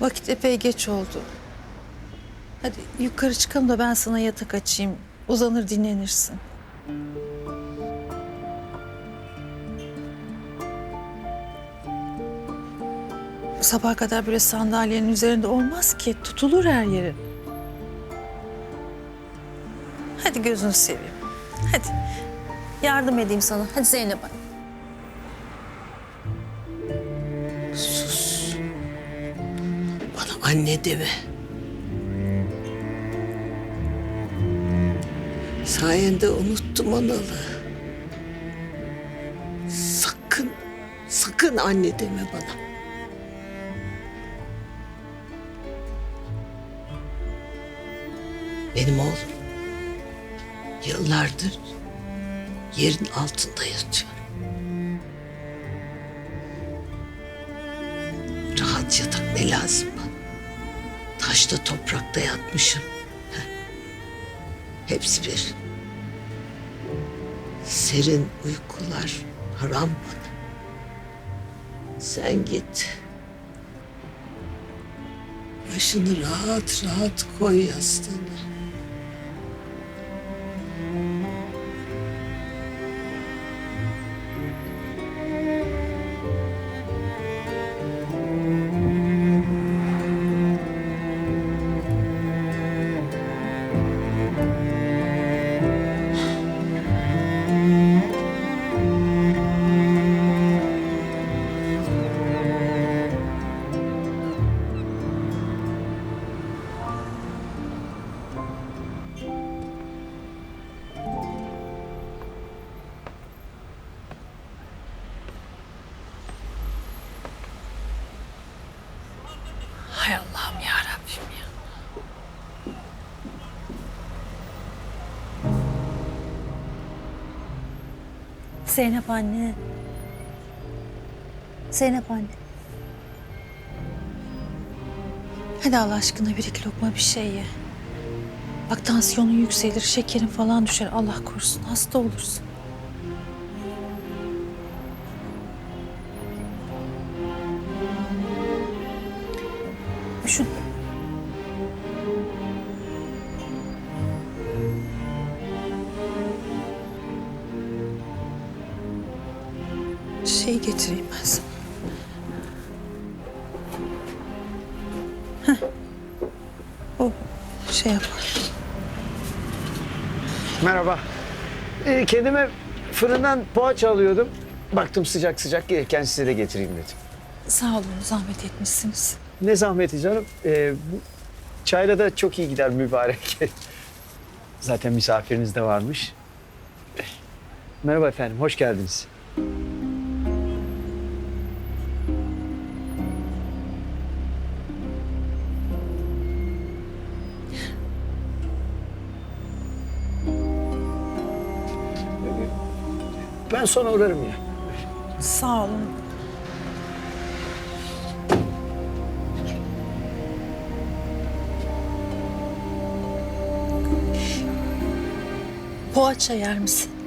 Vakit epey geç oldu. Hadi yukarı çıkalım da ben sana yatak açayım. Uzanır dinlenirsin. Sabaha kadar böyle sandalyenin üzerinde olmaz ki. Tutulur her yeri. Hadi gözünü seveyim. Hadi. Yardım edeyim sana. Hadi Zeynep. Bana anne deme. Sayende unuttum analı. Sakın, sakın anne deme bana. Benim oğlum yıllardır yerin altında yatıyor. Rahat yatak ne lazım bana? Taşta toprakta yatmışım. Hepsi bir. Serin uykular haram bana. Sen git. Başını rahat rahat koy yastığına. Zeynep anne. Zeynep anne. Hadi Allah aşkına bir iki lokma bir şey ye. Bak tansiyonun yükselir, şekerin falan düşer. Allah korusun hasta olursun. Şu şey getireyim ben sana. O şey yapar. Merhaba. Ee, kendime fırından poğaça alıyordum. Baktım sıcak sıcak gelirken size de getireyim dedim. Sağ olun zahmet etmişsiniz. Ne zahmeti canım. Ee, bu çayla da çok iyi gider mübarek. Zaten misafiriniz de varmış. Merhaba efendim, hoş geldiniz. Ben sonra uğrarım ya. Sağ olun. Poğaça yer misin?